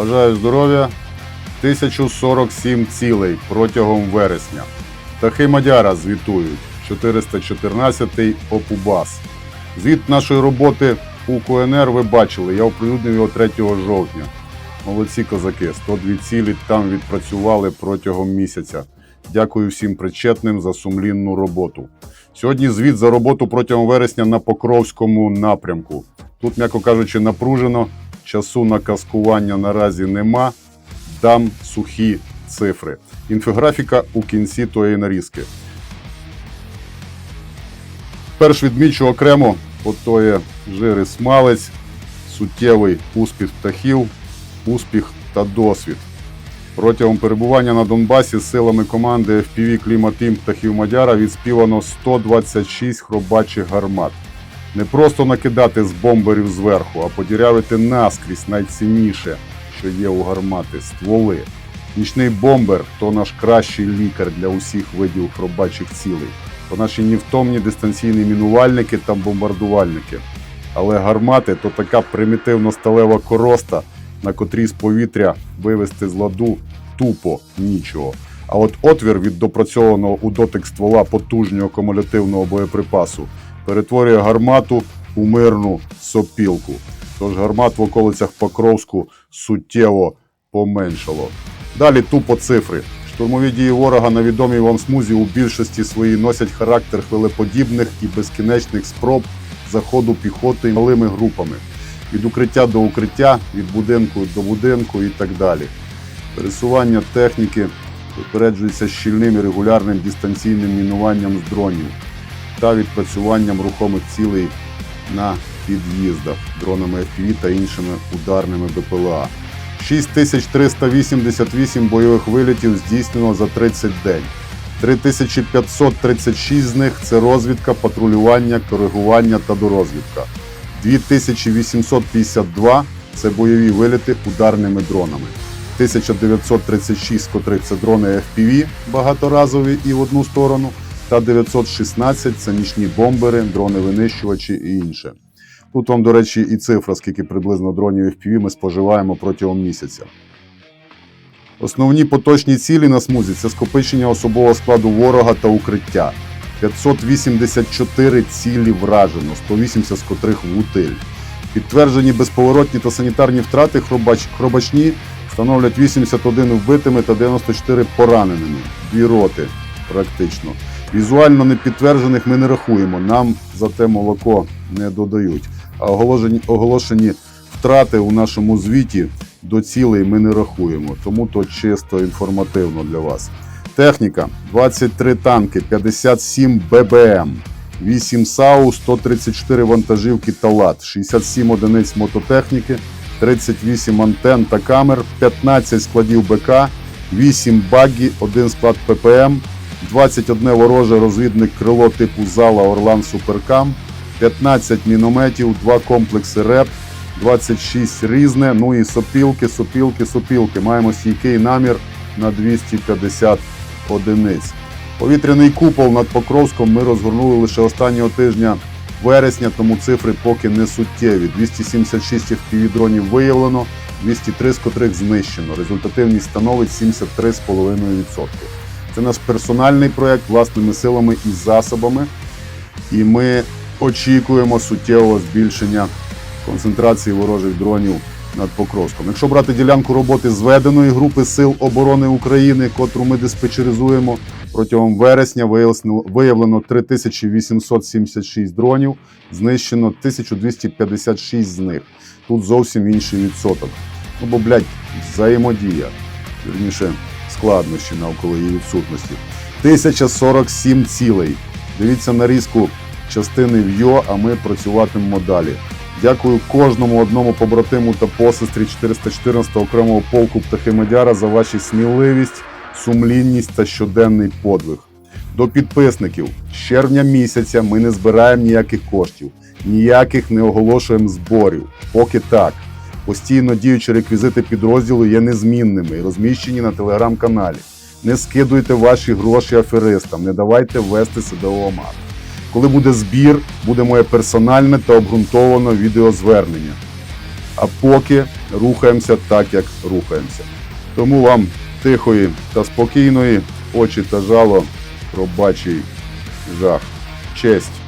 Бажаю здоров'я. 1047 цілей протягом вересня. Птахи Мадяра звітують 414-й ОПУБАС. Звіт нашої роботи у КНР ви бачили, я оприлюднив його 3 жовтня. Молодці козаки, 102 цілі там відпрацювали протягом місяця. Дякую всім причетним за сумлінну роботу. Сьогодні звіт за роботу протягом вересня на Покровському напрямку. Тут, м'яко кажучи, напружено, часу на каскування наразі нема. Дам сухі цифри. Інфографіка у кінці тої нарізки. Перш відмічу окремо, ото є жири смалець, суттєвий успіх птахів, успіх та досвід. Протягом перебування на Донбасі з силами команди FPV Кліматим птахів Мадяра відспівано 126 хробачих гармат. Не просто накидати з бомберів зверху, а подірявити наскрізь найцінніше, що є у гармати стволи. Нічний бомбер то наш кращий лікар для усіх видів хробачих цілей. То наші невтомні дистанційні мінувальники та бомбардувальники. Але гармати то така примітивно-сталева короста, на котрій з повітря вивести з ладу тупо нічого. А от отвір від допрацьованого у дотик ствола потужнього кумулятивного боєприпасу перетворює гармату у мирну сопілку. Тож гармат в околицях Покровську суттєво поменшало. Далі тупо цифри. Штурмові дії ворога на відомій вам смузі у більшості своїй носять характер хвилеподібних і безкінечних спроб заходу піхоти малими групами від укриття до укриття, від будинку до будинку і так далі. Пересування техніки попереджується щільним і регулярним дистанційним мінуванням з дронів та відпрацюванням рухомих цілей на під'їздах дронами FPV та іншими ударними БПЛА. 6388 бойових вилітів здійснено за 30 день. 3536 з них це розвідка, патрулювання, коригування та дорозвідка. 2852 це бойові виліти ударними дронами. 1936, з котрих це дрони FPV багаторазові і в одну сторону, та 916 це нічні бомбери, дрони-винищувачі і інше. Тут вам, до речі, і цифра, скільки приблизно дронів FPV ми споживаємо протягом місяця. Основні поточні цілі на смузі це скопичення особового складу ворога та укриття. 584 цілі вражено, 180 з котрих в утиль. Підтверджені безповоротні та санітарні втрати хробач, хробачні становлять 81 вбитими та 94 пораненими. Дві роти практично. Візуально непідтверджених ми не рахуємо, нам за те молоко не додають. А оголошені, оголошені втрати у нашому звіті до цілей ми не рахуємо, тому то чисто інформативно для вас. Техніка 23 танки, 57 ББМ, 8 САУ, 134 вантажівки та ЛАТ, 67 одиниць мототехніки, 38 антен та камер, 15 складів БК, 8 багі, 1 склад ППМ, 21 вороже розвідне крило типу зала Орлан Суперкам, 15 мінометів, 2 комплекси РЕП, 26 різне, ну і сопілки, сопілки, сопілки. Маємо стійкий намір на 250 одиниць. Повітряний купол над Покровськом ми розгорнули лише останнього тижня вересня, тому цифри поки не суттєві. 276 FPV-дронів виявлено, 203 з котрих знищено. Результативність становить 73,5%. Це наш персональний проєкт власними силами і засобами. І ми очікуємо суттєвого збільшення концентрації ворожих дронів над Покровськом. Якщо брати ділянку роботи зведеної групи Сил оборони України, котру ми диспетчеризуємо, протягом вересня виявлено 3876 дронів, знищено 1256 з них. Тут зовсім інший відсоток. Ну бо, блядь, взаємодія, вірніше, складнощі навколо її відсутності. 1047 цілей. Дивіться нарізку частини ВЙО, а ми працюватимемо далі. Дякую кожному одному побратиму та посестрі 414 окремого полку птахи Мадяра за ваші сміливість, сумлінність та щоденний подвиг. До підписників з червня місяця ми не збираємо ніяких коштів, ніяких не оголошуємо зборів. Поки так. Постійно діючі реквізити підрозділу є незмінними і розміщені на телеграм-каналі. Не скидуйте ваші гроші аферистам, не давайте ввести себе у оману. Коли буде збір, буде моє персональне та обґрунтоване відеозвернення. А поки рухаємося так, як рухаємося. Тому вам тихої та спокійної очі та жало, пробачий жах. Честь.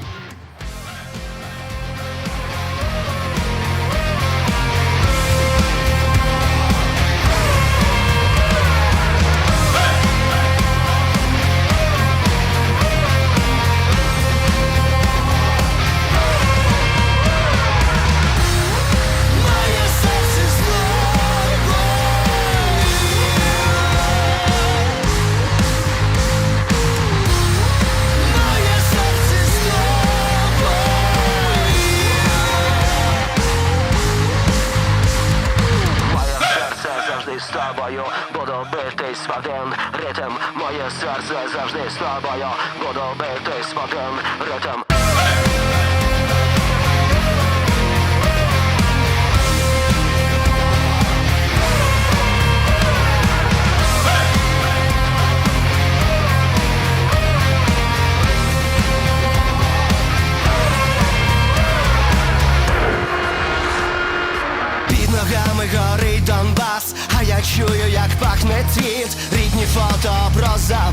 Битись в один ритм. Моє серце завжди з тобою, буду битись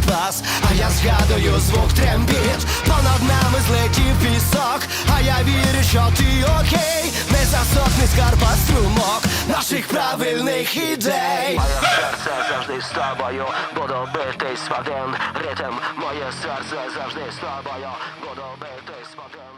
запас, а я згадую звук трембіт Понад нами злетів пісок, а я вірю, що ти окей. Не засохне скарба струмок наших правильних ідей. Моє серце завжди з тобою, буду битись в один ритм. Моє серце завжди з тобою, буду битись в один